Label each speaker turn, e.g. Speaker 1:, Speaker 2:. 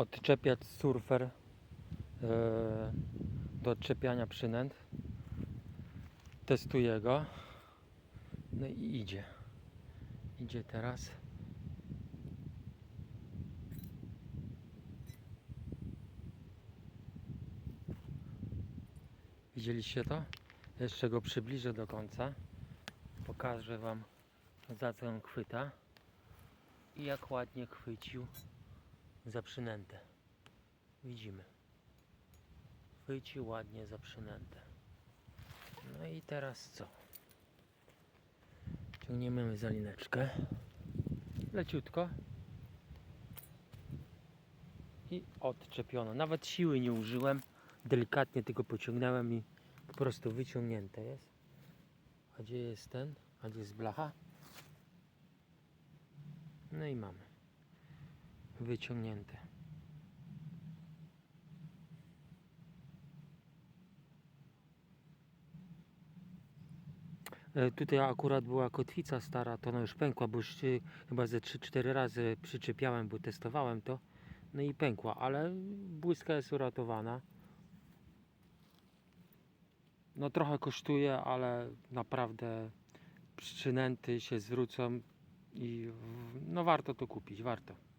Speaker 1: odczepiać surfer e, do odczepiania przynęt. Testuję go. No i idzie. Idzie teraz. Widzieliście to? Jeszcze go przybliżę do końca. Pokażę Wam za co on chwyta i jak ładnie chwycił za przynętę. Widzimy. Chwycił ładnie za przynętę. No i teraz co? Ciągniemy za lineczkę. Leciutko. I odczepiono. Nawet siły nie użyłem. Delikatnie tylko pociągnąłem i po prostu wyciągnięte jest. A gdzie jest ten? A gdzie jest blacha? No i mamy. Wyciągnięte. E, Tutaj akurat była kotwica stara, to ona już pękła, bo już e, chyba ze 3-4 razy przyczepiałem, bo testowałem to. No i pękła, ale błyska jest uratowana. No trochę kosztuje, ale naprawdę przynęty się zwrócą i no warto to kupić, warto.